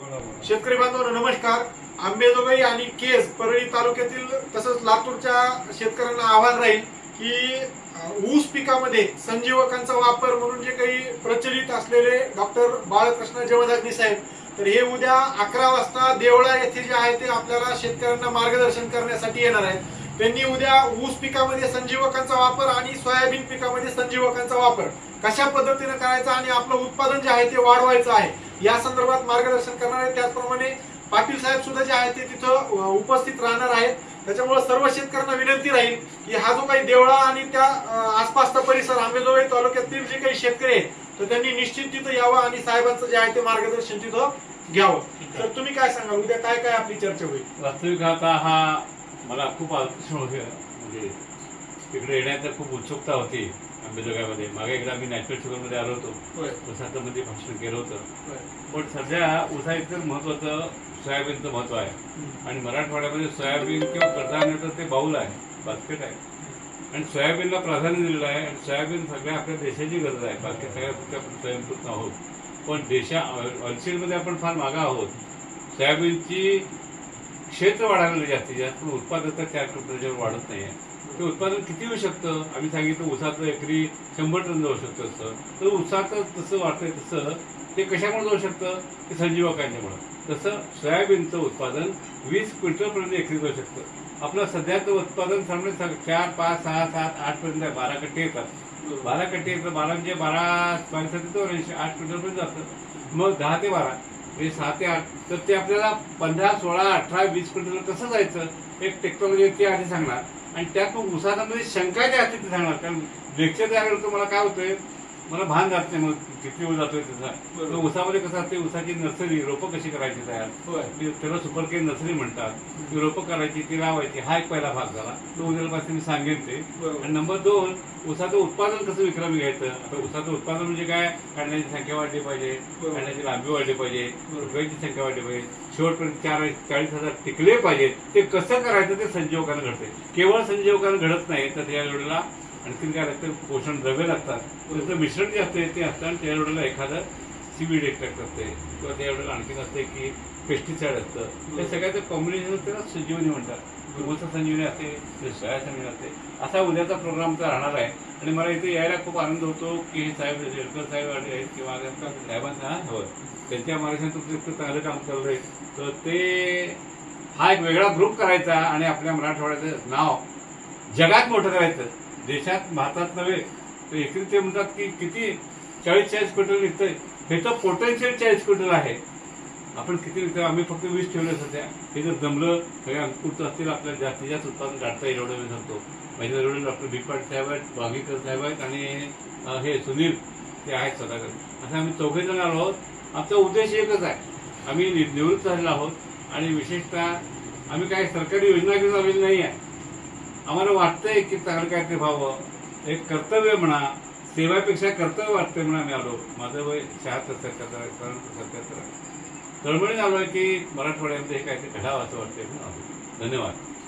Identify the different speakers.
Speaker 1: शेतकरी बांधवांनो नमस्कार. आंबेजोगाई आणि केस परळी तालुक्यातील तसंच लातूरच्या शेतकऱ्यांना आव्हान राहील की ऊस पिकामध्ये संजीवकांचा वापर म्हणून जे काही प्रचलित असलेले डॉक्टर बाळकृष्ण जमदाग्नी साहेब तर हे उद्या अकरा वाजता देवळा येथे जे आहे ते आपल्याला शेतकऱ्यांना मार्गदर्शन करण्यासाठी येणार आहेत. त्यांनी उद्या ऊस पिकामध्ये संजीवकांचा वापर आणि सोयाबीन पिकामध्ये संजीवकांचा वापर कशा पद्धतीने करायचा आणि आपलं उत्पादन जे आहे ते वाढवायचं आहे या संदर्भात मार्गदर्शन करणार आहेत. त्याचप्रमाणे पाटील साहेब सुद्धा जे आहेत ते तिथं उपस्थित राहणार आहेत. त्याच्यामुळे सर्व शेतकऱ्यांना विनंती राहील की हा जो काही देवळा आणि त्या आसपासचा परिसर आंबेजोगाई तालुक्यातील जे काही शेतकरी आहेत तर त्यांनी निश्चित तिथं यावं आणि साहेबांचं जे आहे ते मार्गदर्शन तिथं घ्यावं. तर तुम्ही काय सांगाल? उद्या काय काय आपली चर्चा होईल?
Speaker 2: वास्तविक आता हा मला खूप आकर्षण होते. म्हणजे तिकडे येण्याचं खूप उत्सुकता होती. आंबेजोगाईमध्ये. मागे एकदा मी नॅशनल शुगरमध्ये आलो होतो. उसाचं भाषण केलं होतं. पण सध्या उसा इतकं महत्वाचं सोयाबीनचं महत्त्व आहे. आणि मराठवाड्यामध्ये सोयाबीन किंवा प्रधान्याचं ते बाऊल आहे. बास्केट आहे. आणि सोयाबीनला प्राधान्य दिलेलं आहे. आणि सोयाबीन सगळ्या आपल्या देशाची गरज आहे. बाकी सगळ्या गोष्टी आपण स्वयंपूर्ण आहोत. पण देशा ऑलसीडमध्ये आपण फार मागा आहोत. सोयाबीनची क्षेत्र वाढायला जास्तीत जास्त पण उत्पादकता चार त्याच्यावर वाढत नाही आहे ते उत्पादन किती येऊ शकतं? आम्ही सांगितलं उसाचं एकरी शंभर टन जाऊ शकतं असं. तर उसाचं तसं वाटतंय तसं ते कशामुळे जाऊ शकतं? ते संजीवकांच्यामुळं तसं सोयाबीनचं उत्पादन वीस क्विंटलपर्यंत एकरी जाऊ शकतं. आपलं सध्याचं उत्पादन सामने चार पाच सहा सात आठ पर्यंत आहे बारा कट्टे येतात. बारा कट्टे येतात बारा म्हणजे बारा बारासाठी ऐंशी आठ क्विंटलपर्यंत जातं. मग दहा ते बारा. हे सहा ते आठ तर ते आपल्याला पंधरा सोळा अठरा वीस क्विंटल कसं जायचं? एक टेक्नॉलॉजी ते आधी सांगणार. आणि त्यात मग म्हणजे शंका ज्या असते ते सांगणार. कारण लेक्चर द्यायला मला काय होतंय? मला भान जात नाही मग किती वेळ जातोय त्याचा उसामध्ये कसं असते उसाची नर्सरी रोपं कशी करायची तयार? त्याला सुपर केअर नर्सरी म्हणतात. ती रोपं करायची ती लावायची हा एक पहिला भाग झाला. तो उद्यापासून मी सांगेन ते. आणि नंबर दोन उसाचं उत्पादन कसं विक्रमी घ्यायचं? आता उसाचं उत्पादन म्हणजे काय? काढण्याची संख्या वाढली पाहिजे. काढण्याची लांबी वाढली पाहिजे. रुपयाची संख्या वाढली पाहिजे. शेवटपर्यंत चार चाळीस हजार टिकले पाहिजेत. ते कसं करायचं ते संजीवकानं घडते केवळ संजीवकानं घडत नाही तर त्या वेळेला आणखीन काय लागतं पोषण द्रव्य लागतात. त्याचं मिश्रण जे असते ते असतं आणि त्या वेळेला एखादं सीवीड एक्ट्रॅक्ट असते किंवा त्या वेळेला आणखीन असते की पेस्टिसाइड असतं. त्या सगळ्याचं कॉम्बिनेशन त्याला संजीवनी म्हणतात. ऊस संजीवनी असते शाळा संजीवनी असते. असा उद्याचा प्रोग्राम तर राहणार आहे. आणि मला इथे यायला खूप आनंद होतो की हे साहेब शेडकर साहेब आले आहेत किंवा साहेबांना हवं हो. त्यांच्या मार्गदर्शन तुमचं इतकं चांगलं काम चाललंय तर ते हा एक वेगळा ग्रुप करायचा आणि आपल्या मराठवाड्याचं नाव जगात मोठं करायचं. देशात भारतात नव्हे तर एकरी ते म्हणतात की किती चाळीस चाळीस क्विंटल निघतंय हे तर पोटेन्शियल चाळीस क्विंटल आहे. आपण किती विकतो आम्ही फक्त वीस ठेवले सध्या. हे जर जमलं सगळ्या अंकुर असतील आपल्याला जास्तीत जास्त उत्पादन काढता येईल एवढं मी सांगतो. महिला एवढे डॉक्टर भिकपाट साहेब आहेत बागीकर साहेब आहेत आणि हे सुनील ते आहेत सदाकर असं आम्ही चौघे जण आलो आहोत. आमचा उद्देश एकच आहे. आम्ही निवृत्त झालेलो आहोत. आणि विशेषतः आम्ही काही सरकारी योजना घेऊन आलेली नाही आहे. आम्हाला वाटतंय की चांगलं काहीतरी व्हावं. एक कर्तव्य म्हणा सेवापेक्षा कर्तव्य वाटतंय म्हणून आम्ही आलो. माझं वय शहात्तर सत्याहत्तर आहे सत्याहत्तर. सत्याहत्तर तळमळीने आलो आहे की मराठवाड्यामध्ये हे काहीतरी घडावं असं वाटतंय म्हणून आलो. धन्यवाद.